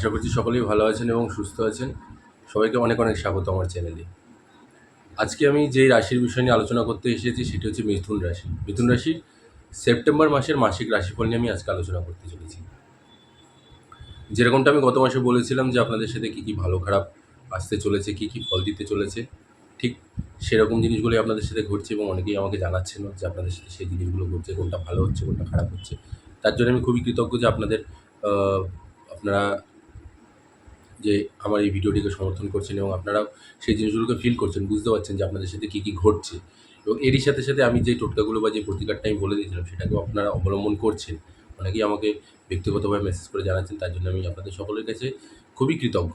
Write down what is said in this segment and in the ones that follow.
আশা করছি সকলেই ভালো আছেন এবং সুস্থ আছেন। সবাইকে অনেক অনেক স্বাগত আমার চ্যানেলে। আজকে আমি যে রাশির বিষয় নিয়ে আলোচনা করতে এসেছি সেটি হচ্ছে মিথুন রাশি। মিথুন রাশির সেপ্টেম্বর মাসের মাসিক রাশিফল নিয়ে আমি আজকে আলোচনা করতে চলেছি। যেরকমটা আমি গত মাসে বলেছিলাম যে আপনাদের সাথে কী কী ভালো খারাপ আসতে চলেছে, কী কী ফল দিতে চলেছে, ঠিক সেরকম জিনিসগুলোই আপনাদের সাথে ঘটছে এবং অনেকেই আমাকে জানাচ্ছেন যে আপনাদের সাথে সেই জিনিসগুলো ঘটছে, কোনটা ভালো হচ্ছে, কোনটা খারাপ হচ্ছে। তার জন্য আমি খুবই কৃতজ্ঞ যে আপনাদের আপনারা যে আমার এই ভিডিওটিকে সমর্থন করছেন এবং আপনারাও সেই জিনিসগুলোকে ফিল করছেন, বুঝতে পারছেন যে আপনাদের সাথে কী কী ঘটছে। এবং এরই সাথে সাথে আমি যে টোটকাগুলো বা যে প্রতিকারটা আমি বলে দিয়েছিলাম, সেটাকেও আপনারা অবলম্বন করছেন। অনেকেই আমাকে ব্যক্তিগতভাবে মেসেজ করে জানাচ্ছেন, তার জন্য আমি আপনাদের সকলের কাছে খুবই কৃতজ্ঞ।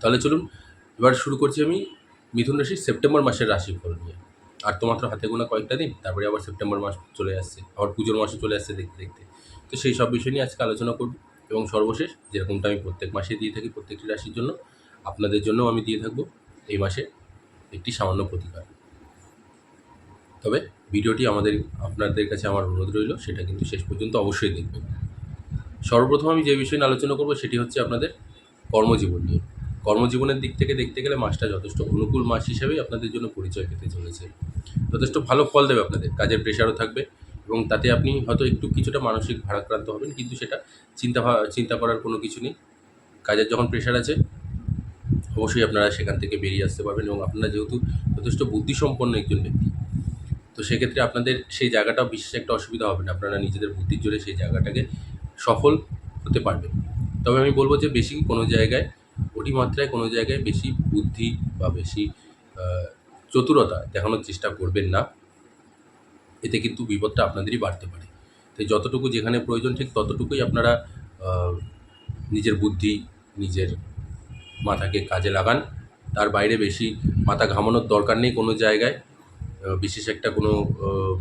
তাহলে চলুন, এবার শুরু করছি আমি মিথুন রাশির সেপ্টেম্বর মাসের রাশিফল নিয়ে। আর তো মাত্র হাতে গোনা কয়েকটা দিন, তারপরে আবার সেপ্টেম্বর মাস চলে আসছে, আবার পুজোর মাসে চলে আসছে দেখতে দেখতে। তো সেই সব বিষয় নিয়ে আজকে আলোচনা করব। এবং সর্বশেষ যেরকমটা আমি প্রত্যেক মাসে দিয়ে থাকি প্রত্যেকটি রাশির জন্য, আপনাদের জন্যও আমি দিয়ে থাকব এই মাসে একটি সামান্য প্রতিকার। তবে ভিডিওটি আমাদের, আপনাদের কাছে আমার অনুরোধ রইল, সেটা কিন্তু শেষ পর্যন্ত অবশ্যই দেখবেন। সর্বপ্রথম আমি যে বিষয় নিয়ে আলোচনা করব সেটি হচ্ছে আপনাদের কর্মজীবন নিয়ে। কর্মজীবনের দিক থেকে দেখতে গেলে মাসটা যথেষ্ট অনুকূল মাস হিসেবেই আপনাদের জন্য পরিচয় পেতে চলেছে। যথেষ্ট ভালো ফল দেবে আপনাদের, কাজের প্রেশারও থাকবে এবং তাতে আপনি হয়তো একটু কিছুটা মানসিক ভারাক্রান্ত হবেন, কিন্তু সেটা চিন্তা চিন্তা করার কোনো কিছু নেই। কাজের যখন প্রেশার আছে, অবশ্যই আপনারা সেখান থেকে বেরিয়ে আসতে পারবেন এবং আপনারা যেহেতু যথেষ্ট বুদ্ধিসম্পন্ন একজন ব্যক্তি, তো সেক্ষেত্রে আপনাদের সেই জায়গাটাও বিশেষ একটা অসুবিধা হবে না। আপনারা নিজেদের বুদ্ধির জোরে সেই জায়গাটাকে সফল হতে পারবেন। তবে আমি বলব যে বেশি কোনো জায়গায়, অতিমাত্রায় কোনো জায়গায় বেশি বুদ্ধি বা বেশি চতুরতা দেখানোর চেষ্টা করবেন না। এতে কিন্তু বিপদটা আপনাদেরই বাড়তে পারে। তাই যতটুকু যেখানে প্রয়োজন ঠিক ততটুকুই আপনারা নিজের বুদ্ধি, নিজের মাথাকে কাজে লাগান। তার বাইরে বেশি মাথা ঘামানোর দরকার নেই কোনো জায়গায়। বিশেষ একটা কোনো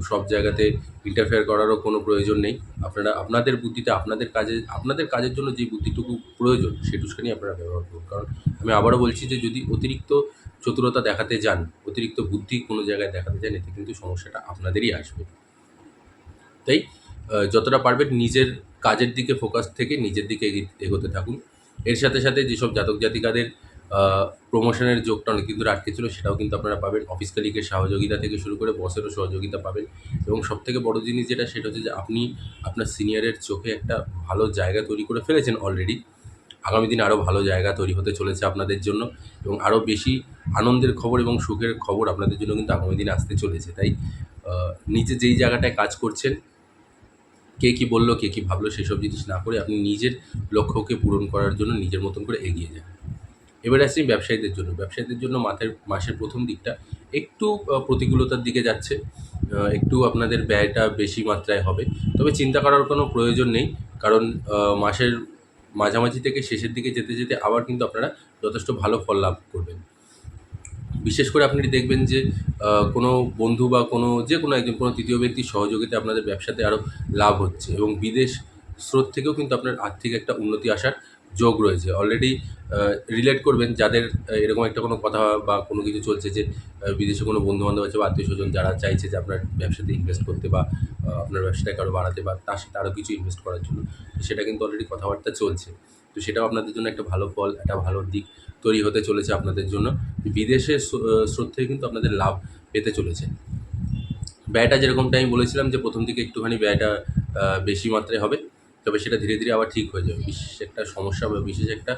সব জায়গাতে ইন্টারফেয়ার করারও কোনো প্রয়োজন নেই। আপনারা, আপনাদের বুদ্ধিতে আপনাদের কাজে, আপনাদের কাজের জন্য যে বুদ্ধিটুকু প্রয়োজন সেটুকুনি আপনারা ব্যবহার করুন। কারণ আমি আবারও বলছি যে যদি অতিরিক্ত চতুরতা দেখাতে যান, অতিরিক্ত বুদ্ধি কোনো জায়গায় দেখাতে যান, এতে কিন্তু সমস্যাটা আপনাদেরই আসবে। তাই যতটা পারবেন নিজের কাজের দিকে ফোকাস থেকে নিজের দিকে এগি- এগোতে থাকুন। এর সাথে সাথে যেসব জাতক জাতিকাদের প্রমোশনের যোগটা অনেক কিন্তু আটকে ছিল, সেটাও কিন্তু আপনারা পাবেন। অফিস কালিকের সহযোগিতা থেকে শুরু করে বসেরও সহযোগিতা পাবেন। এবং সব থেকে বড় জিনিস যেটা, সেটা হচ্ছে যে আপনি আপনার সিনিয়রের চোখে একটা ভালো জায়গা তৈরি করে ফেলেছেন অলরেডি আগামী দিনে আরও ভালো জায়গা তৈরি হতে চলেছে আপনাদের জন্য এবং আরও বেশি আনন্দের খবর এবং সুখের খবর আপনাদের জন্য কিন্তু আগামী দিনে আসতে চলেছে। তাই নিজে যেই জায়গাটায় কাজ করছেন, কে কী বলল, কে কী ভাবলো, সেসব জিনিস না করে আপনি নিজের লক্ষ্যকে পূরণ করার জন্য নিজের মতন করে এগিয়ে যান। এবার আসছি ব্যবসায়ীদের জন্য। ব্যবসায়ীদের জন্য মাথের, মাসের প্রথম দিকটা একটু প্রতিকূলতার দিকে যাচ্ছে একটু আপনাদের ব্যয়টা বেশি মাত্রায় হবে। তবে চিন্তা করার কোনো প্রয়োজন নেই, কারণ মাসের মাঝামাঝি থেকে শেষের দিকে যেতে যেতে আবার কিন্তু আপনারা যথেষ্ট ভালো ফল লাভ করবেন। বিশেষ করে আপনি দেখবেন যে কোনো বন্ধু বা কোনো যে কোনো একজন, কোনো তৃতীয় ব্যক্তির সহযোগিতা আপনাদের ব্যবসাতে আরও লাভ হচ্ছে এবং বিদেশ স্রোত থেকেও কিন্তু আপনার আর্থিক একটা উন্নতি আসার যোগ রয়েছে। অলরেডি রিলেট করবেন যাদের এরকম একটা কোনো কথা বা কোনো কিছু চলছে যে বিদেশে কোনো বন্ধু বান্ধব আছে বা আত্মীয় স্বজন যারা চাইছে যে আপনার ব্যবসাতে ইনভেস্ট করতে বা আপনার ব্যবসাটাকে আরও বাড়াতে বা তার সাথে আরও কিছু ইনভেস্ট করার জন্য সেটা কিন্তু অলরেডি কথাবার্তা চলছে। তো সেটাও আপনাদের জন্য একটা ভালো ফল, একটা ভালো দিক তৈরি হতে চলেছে আপনাদের জন্য। বিদেশের স্রোত থেকে কিন্তু আপনাদের লাভ পেতে চলেছে। ব্যয়টা যেরকমটা আমি বলেছিলাম যে প্রথম দিকে একটুখানি ব্যয়টা বেশি মাত্রায় হবে। তবে সেটা ধীরে ধীরে আবার ঠিক হয়ে যাবে। বিশেষ একটা সমস্যা বা বিশেষ একটা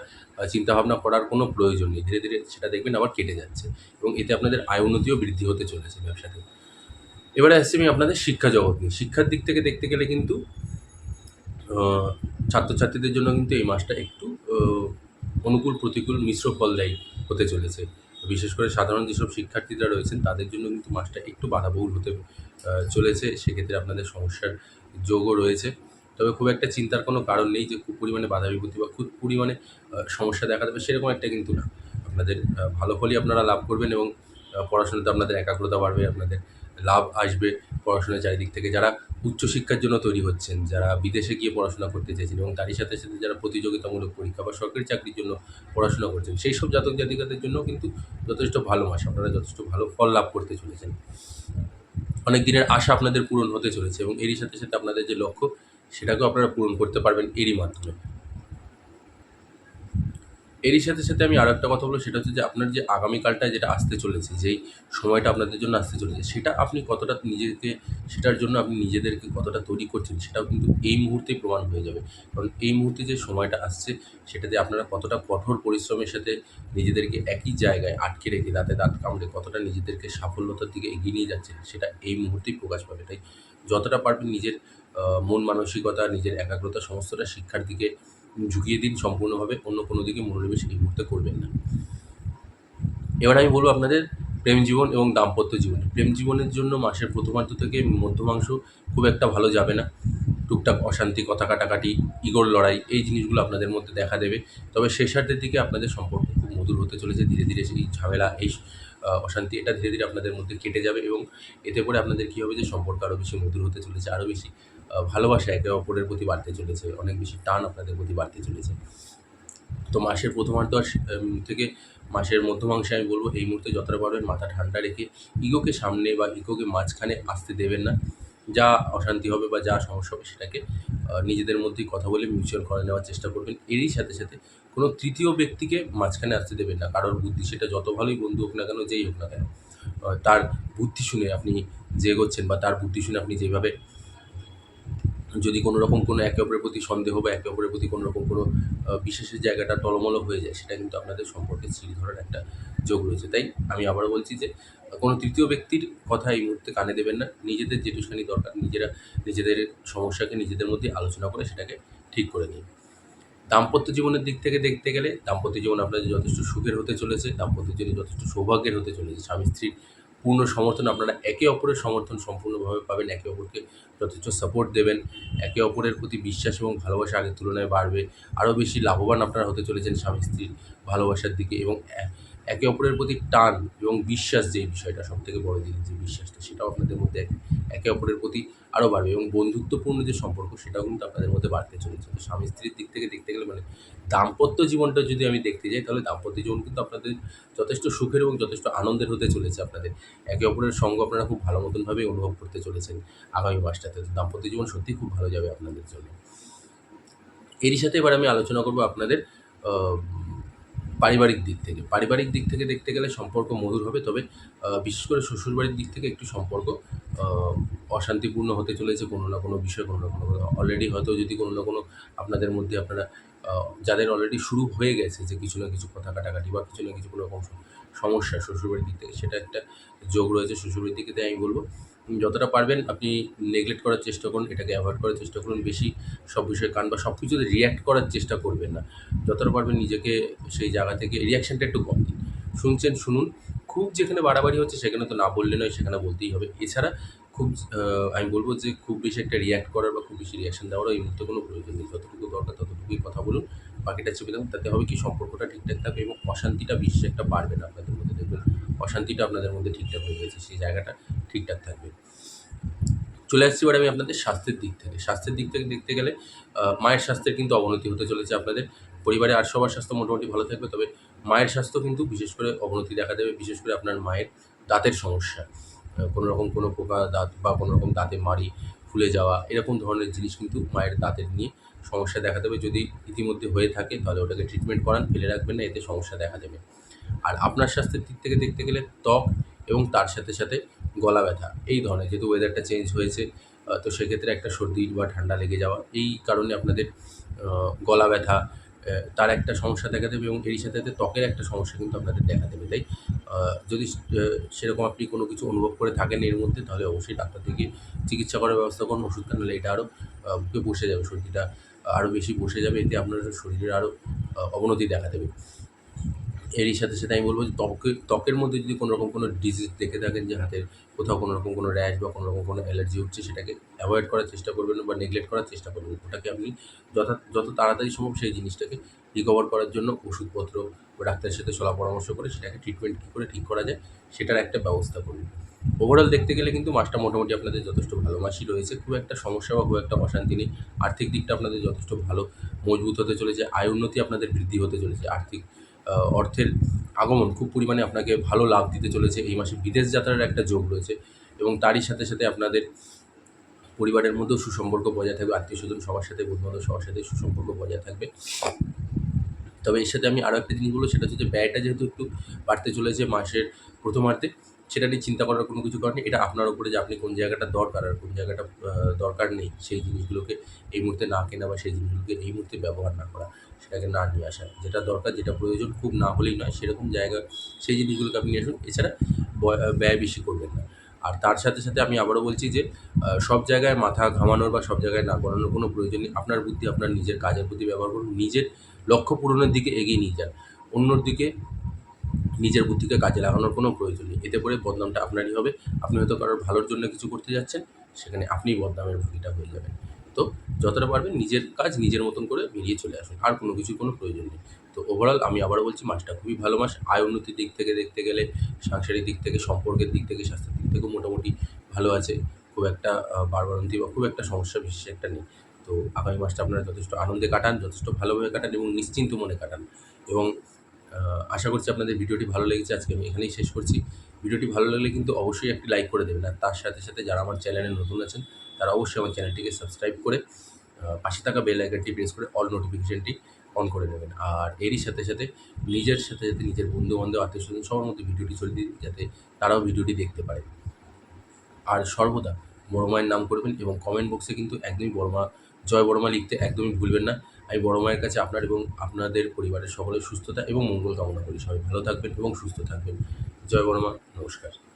চিন্তাভাবনা করার কোনো প্রয়োজন নেই। ধীরে ধীরে সেটা দেখবেন আবার কেটে যাচ্ছে এবং এতে আপনাদের আয় উন্নতিও বৃদ্ধি হতে চলেছে ব্যবসাতে। এবারে আসছি আমি আপনাদের শিক্ষা জগৎ নিয়ে। শিক্ষার দিক থেকে দেখতে গেলে কিন্তু ছাত্রছাত্রীদের জন্য কিন্তু এই মাসটা একটু অনুকূল, প্রতিকূল, মিশ্র ফলদায়ী হতে চলেছে। বিশেষ করে সাধারণ যেসব শিক্ষার্থীরা রয়েছেন, তাদের জন্য কিন্তু মাসটা একটু বাধাবহুল হতে চলেছে। সেক্ষেত্রে আপনাদের সমস্যার যোগও রয়েছে। তবে খুব একটা চিন্তার কোনো কারণ নেই যে খুব পরিমাণে বাধা বিপত্তি বা খুব পরিমাণে সমস্যা দেখা দেবে সেরকম একটা কিন্তু না। আপনাদের ভালো ফলই আপনারা লাভ করবেন এবং পড়াশোনাতে আপনাদের একাগ্রতা বাড়বে, আপনাদের লাভ আসবে পড়াশোনার চারিদিক থেকে। যারা উচ্চশিক্ষার জন্য তৈরি হচ্ছেন, যারা বিদেশে গিয়ে পড়াশোনা করতে চাইছেন এবং তারই সাথে সাথে যারা প্রতিযোগিতামূলক পরীক্ষা বা সরকারি চাকরির জন্য পড়াশোনা করছেন, সেই সব জাতক জাতিকাদের জন্য কিন্তু যথেষ্ট ভালো মাস। আপনারা যথেষ্ট ভালো ফল লাভ করতে চলেছেন। অনেক দিনের আশা আপনাদের পূরণ হতে চলেছে এবং এরই সাথে সাথে আপনাদের যে লক্ষ্য সেটাকেও আপনারা পূরণ করতে পারবেন এরই মাধ্যমে। এরই সাথে সাথে আমি আরও একটা কথা বলব, সেটা হচ্ছে যে আপনার যে আগামীকালটা যেটা আসতে চলেছে, যেই সময়টা আপনাদের জন্য আসতে চলেছে, সেটা আপনি কতটা নিজেকে, সেটার জন্য আপনি নিজেদেরকে কতটা তৈরি করছেন, সেটাও কিন্তু এই মুহূর্তেই প্রমাণ হয়ে যাবে। কারণ এই মুহূর্তে যে সময়টা আসছে, সেটাতে আপনারা কতটা কঠোর পরিশ্রমের সাথে নিজেদেরকে একই জায়গায় আটকে রেখে, দাঁতে দাঁত কামড়ে কতটা নিজেদেরকে সাফল্যতার দিকে এগিয়ে নিয়ে যাচ্ছেন, সেটা এই মুহূর্তেই প্রকাশ পাবে। তাই যতটা পারবেন নিজের মন মানসিকতা, নিজের একাগ্রতা সমস্তটা শিক্ষার দিকে ঝুঁকিয়ে দিন সম্পূর্ণভাবে, অন্য কোনো দিকে মনোনিবেশ এই মুহূর্তে করবেন না। এবার আমি বলব আপনাদের প্রেম জীবন এবং দাম্পত্য জীবন। প্রেম জীবনের জন্য মাসের প্রথমার্ধ থেকে মধ্যমাংশ খুব একটা ভালো যাবে না। টুকটাক অশান্তি, কথা কাটাকাটি, ইগোর লড়াই, এই জিনিসগুলো আপনাদের মধ্যে দেখা দেবে। তবে শেষার্ধের দিকে আপনাদের সম্পর্ক খুব মধুর হতে চলেছে। ধীরে ধীরে সেই ঝামেলা, এই অশান্তি, এটা ধীরে ধীরে আপনাদের মধ্যে কেটে যাবে এবং এতে করে আপনাদের কী হবে যে সম্পর্ক আরও বেশি মধুর হতে চলেছে আরও বেশি। ভালোবাসা একে অপরের প্রতি বাড়তে চলেছে, অনেক বেশি টান আপনাদের প্রতি বাড়তে চলেছে। তো মাসের প্রথমার্ধ থেকে মাসের মধ্যমাংশে আমি বলব, এই মুহূর্তে যতটা পারবেন মাথা ঠান্ডা রেখে ইগোকে সামনে বা ইগোকে মাঝখানে আসতে দেবেন না। যা অশান্তি হবে বা যা সমস্যা হবে সেটাকে নিজেদের মধ্যেই কথা বলে মিউচুয়াল করে নেওয়ার চেষ্টা করবেন। এরই সাথে সাথে কোনো তৃতীয় ব্যক্তিকে মাঝখানে আসতে দেবেন না কারোর বুদ্ধি সেটা যত ভালোই বন্ধু হোক না কেন, যেই হোক না কেন তার বুদ্ধি শুনে আপনি যে এগোচ্ছেন বা তার বুদ্ধি শুনে আপনি যেভাবে যদি কোনো রকম কোনো একে অপরের প্রতি সন্দেহ বা একে অপরের প্রতি কোনো রকম কোনো বিশেষের জায়গাটা টলমলো হয়ে যায়, সেটা কিন্তু আপনাদের সম্পর্কে ছিঁড়ে ধরার একটা যোগ রয়েছে। তাই আমি আবারও বলছি যে, কোনো তৃতীয় ব্যক্তির কথা এই মুহূর্তে কানে দেবেন না। নিজেদের যেটুখানি দরকার, নিজেরা নিজেদের সমস্যাকে নিজেদের মধ্যে আলোচনা করে সেটাকে ঠিক করে নিন। দাম্পত্য জীবনের দিক থেকে দেখতে গেলে, দাম্পত্য জীবন আপনাদের যথেষ্ট সুখের হতে চলেছে, দাম্পত্য জীবনে যথেষ্ট সৌভাগ্যের হতে চলেছে। স্বামী স্ত্রীর পূর্ণ সমর্থন, আপনারা একে অপরের সমর্থন সম্পূর্ণভাবে পাবেন, একে অপরকে যথেষ্ট সাপোর্ট দেবেন, একে অপরের প্রতি বিশ্বাস এবং ভালোবাসা আগের তুলনায় বাড়বে, আরও বেশি লাভবান আপনারা হতে চলেছেন স্বামী স্ত্রীর ভালোবাসার দিকে এবং একে অপরের প্রতি টান এবং বিশ্বাস যে বিষয়টা সব থেকে বড় জিনিস যে বিশ্বাসটা সেটাও আপনাদের মধ্যে এক- অপরের প্রতি আরও বাড়বে এবং বন্ধুত্বপূর্ণ যে সম্পর্ক সেটাও কিন্তু আপনাদের মধ্যে বাড়তে চলেছে। তো স্বামী স্ত্রীর দিক থেকে দেখতে গেলে মানে দাম্পত্য জীবনটা যদি আমি দেখতে যাই, তাহলে দাম্পত্য জীবন কিন্তু আপনাদের যথেষ্ট সুখের এবং যথেষ্ট আনন্দের হতে চলেছে আপনাদের। একে অপরের সঙ্গ আপনারা খুব ভালো মতনভাবে অনুভব করতে চলেছেন আগামী মাসটাতে। দাম্পত্য জীবন সত্যিই খুব ভালো যাবে আপনাদের জন্য। এরই সাথে এবার আমি আলোচনা করব আপনাদের পারিবারিক দিক থেকে। পারিবারিক দিক থেকে দেখতে গেলে সম্পর্ক মধুর হবে, তবে বিশেষ করে শ্বশুরবাড়ির দিক থেকে একটু সম্পর্ক অশান্তিপূর্ণ হতে চলেছে কোনো না কোনো বিষয়, কোনো না কোনো অলরেডি হয়তো যদি কোনো না কোনো আপনাদের মধ্যে আপনারা যাদের অলরেডি শুরু হয়ে গেছে যে কিছু না কিছু কথা কাটাকাটি বা কিছু না কিছু কোনো রকম সমস্যা শ্বশুরবাড়ির দিক থেকে, সেটা একটা যোগ রয়েছে শ্বশুরবাড়ির দিকে আমি বলব। যতটা পারবেন আপনি নেগলেক্ট করার চেষ্টা করুন, এটাকে অ্যাভয়েড করার চেষ্টা করুন, বেশি সব বিষয়ে কান বা সব কিছুতে রিয়্যাক্ট করার চেষ্টা করবেন না। যতটা পারবেন নিজেকে সেই জায়গা থেকে রিয়াকশানটা একটু কম দিন। শুনছেন, শুনুন, খুব যেখানে বাড়াবাড়ি হচ্ছে সেখানে তো না বললে নয়, সেখানে বলতেই হবে। এছাড়া খুব আমি বলব যে খুব বেশি একটা রিয়্যাক্ট করার বা খুব বেশি রিয়াকশান দেওয়ারও এই মুহূর্তে কোনো প্রয়োজন নেই। যতটুকু দরকার ততটুকুই কথা বলুন, বাকিটা চেপে দেবেন তাতে হবে কি সম্পর্কটা ঠিকঠাক থাকবে এবং অশান্তিটা বেশি একটা বাড়বে না আপনাদের মধ্যে, দেখবেন অশান্তিটা আপনাদের মধ্যে ঠিকঠাক হয়ে গেছে, সেই জায়গাটা ঠিকঠাক থাকবে। চলে আসছি এবার আমি আপনাদের স্বাস্থ্যের দিক থেকে। স্বাস্থ্যের দিক থেকে দেখতে গেলে মায়ের স্বাস্থ্যের কিন্তু অবনতি হতে চলেছে আপনাদের। পরিবারে আর সবার স্বাস্থ্য মোটামুটি ভালো থাকবে, তবে মায়ের স্বাস্থ্য কিন্তু বিশেষ করে অবনতি দেখা দেবে, বিশেষ করে আপনার মায়ের দাঁতের সমস্যা। কোনো রকম কোনো পোকা দাঁত বা কোনো রকম দাঁতে মারি ফুলে যাওয়া, এরকম ধরনের জিনিস কিন্তু মায়ের দাঁতের নিয়ে সমস্যা দেখা দেবে। যদি ইতিমধ্যে হয়ে থাকে, তাহলে ওটাকে ট্রিটমেন্ট করান, ফেলে রাখবেন না, এতে সমস্যা দেখা দেবে। আর আপনার স্বাস্থ্যের দিক থেকে দেখতে গেলে ত্বক এবং তার সাথে সাথে গলা ব্যথা, এই ধরনের। যেহেতু ওয়েদারটা চেঞ্জ হয়েছে তো সেক্ষেত্রে একটা সর্দি বা ঠান্ডা লেগে যাওয়া, এই কারণে আপনাদের গলা ব্যথা তার একটা সমস্যা দেখা দেবে এবং এরই সাথে সাথে ত্বকের একটা সমস্যা কিন্তু আপনাদের দেখা দেবে। তাই যদি সেরকম আপনি কোনো কিছু অনুভব করে থাকেন এর মধ্যে, তাহলে অবশ্যই ডাক্তার থেকে চিকিৎসা করার ব্যবস্থা করুন, ওষুধ নিলে এটা আরও বুকে বসে যাবে, সর্দিটা আরও বেশি বসে যাবে, এতে আপনার শরীরের আরও অবনতি দেখা দেবে। এরই সাথে সাথে আমি বলব যে ত্বকের ত্বকের মধ্যে যদি কোনো রকম কোনো ডিজিজ দেখে থাকেন যে হাতের কোথাও কোনো রকম কোনো র্যাশ বা কোনো রকম কোনো অ্যালার্জি হচ্ছে, সেটাকে অ্যাভয়েড করার চেষ্টা করবেন বা নেগলেক্ট করার চেষ্টা করবেন। ওটাকে আপনি যথা, যত তাড়াতাড়ি সম্ভব সেই জিনিসটাকে রিকভার করার জন্য ওষুধপত্র বা ডাক্তারের সাথে সলা পরামর্শ করে সেটাকে ট্রিটমেন্ট কী করে ঠিক করা যায়, সেটার একটা ব্যবস্থা করুন ওভারঅল দেখতে গেলে কিন্তু মাসটা মোটামুটি আপনাদের যথেষ্ট ভালো মাসই রয়েছে। খুব একটা সমস্যা বা খুব একটা অশান্তি নেই। আর্থিক দিকটা আপনাদের যথেষ্ট ভালো, মজবুত হতে চলেছে, আয় উন্নতি আপনাদের বৃদ্ধি হতে চলেছে। আর্থিক অর্থের আগমন খুব পরিমাণে আপনাকে ভালো লাভ দিতে চলেছে। এই মাসে বিদেশ যাত্রার একটা যোগ রয়েছে এবং তারই সাথে সাথে আপনাদের পরিবারের মধ্যেও সুসম্পর্ক বজায় থাকবে, আত্মীয় স্বজন সবার সাথে, বন্ধুবান্ধব সবার সাথে সুসম্পর্ক বজায় থাকবে। তবে এর সাথে আমি আরও একটা জিনিস বলব, সেটা হচ্ছে ব্যয়টা যেহেতু একটু বাড়তে চলেছে মাসের প্রথমার্ধে সেটা নিয়ে চিন্তা করার কোনো কিছু কারণ নেই। এটা আপনার উপরে যে আপনি কোন জায়গাটা দরকার আর কোন জায়গাটা দরকার নেই, সেই জিনিসগুলোকে এই মুহূর্তে না কেনা বা সেই জিনিসগুলোকে এই মুহূর্তে ব্যবহার না করা, সেটাকে না নিয়ে আসা। যেটা দরকার, যেটা প্রয়োজন খুব না হলেই নয়, সেরকম জায়গা, সেই জিনিসগুলোকে আপনি নিয়ে আসুন। এছাড়া বয়- ব্যয় বেশি করবেন না। আর তার সাথে সাথে আমি আবারও বলছি যে সব জায়গায় মাথা ঘামানোর বা সব জায়গায় না করানোর কোনো প্রয়োজন নেই। আপনার বুদ্ধি, আপনার নিজের কাজের প্রতি ব্যবহার করুন। নিজের লক্ষ্য পূরণের দিকে এগিয়ে নিয়ে যান। অন্যর দিকে নিজের বুদ্ধিকে কাজে লাগানোর কোনো প্রয়োজন নেই। এতে করে বদনামটা আপনারই হবে। আপনি হয়তো কারোর ভালোর জন্য কিছু করতে যাচ্ছেন সেখানে আপনিই বদনামের ভাগিটা হয়ে যাবেন। তো যতটা পারবেন নিজের কাজ নিজের মতন করে বেরিয়ে চলে আসুন আর কোনো কিছুর কোনো প্রয়োজন নেই। তো ওভারঅল আমি আবারও বলছি মাসটা খুবই ভালো মাস। আয় উন্নতির দিক থেকে দেখতে গেলে সাংসারিক দিক থেকে সম্পর্কের দিক থেকে স্বাস্থ্যের দিক থেকেও মোটামুটি ভালো আছে। খুব একটা আহ, বাড়বাড়ন্তি বা খুব একটা সমস্যা বিশেষ একটা নেই। তো আগামী মাসটা আপনারা যথেষ্ট আনন্দে কাটান যথেষ্ট ভালোভাবে কাটান এবং নিশ্চিন্ত মনে কাটান। এবং আশা করছি আপনাদের ভিডিওটি ভালো লেগেছে। আজকে আমি এখানেই শেষ করছি। ভিডিওটি ভালো লাগলে কিন্তু অবশ্যই একটি লাইক করে দেবেন। আর তার সাথে সাথে যারা আমার চ্যানেলে নতুন আছেন, তারা অবশ্যই আমার চ্যানেলটিকে সাবস্ক্রাইব করে পাশে থাকা বেল আইকনটি প্রেস করে অল নোটিফিকেশনটি অন করে নেবেন। আর এরই সাথে সাথে নিজের সাথে সাথে নিজের বন্ধু বান্ধব আত্মীয় স্বজন সবার মধ্যে ভিডিওটি ছড়িয়ে দিন, যাতে তারাও ভিডিওটি দেখতে পারে। আর সর্বদা বড় মায়ের নাম করবেন এবং কমেন্ট বক্সে কিন্তু একদমই বড় মা, জয় বড় মা লিখতে একদমই ভুলবেন না। আমি বড় মায়ের কাছে আপনার এবং আপনাদের পরিবারের সকলের সুস্থতা এবং মঙ্গল কামনা করি। সবাই ভালো থাকবেন এবং সুস্থ থাকবেন। জয় বড় নমস্কার।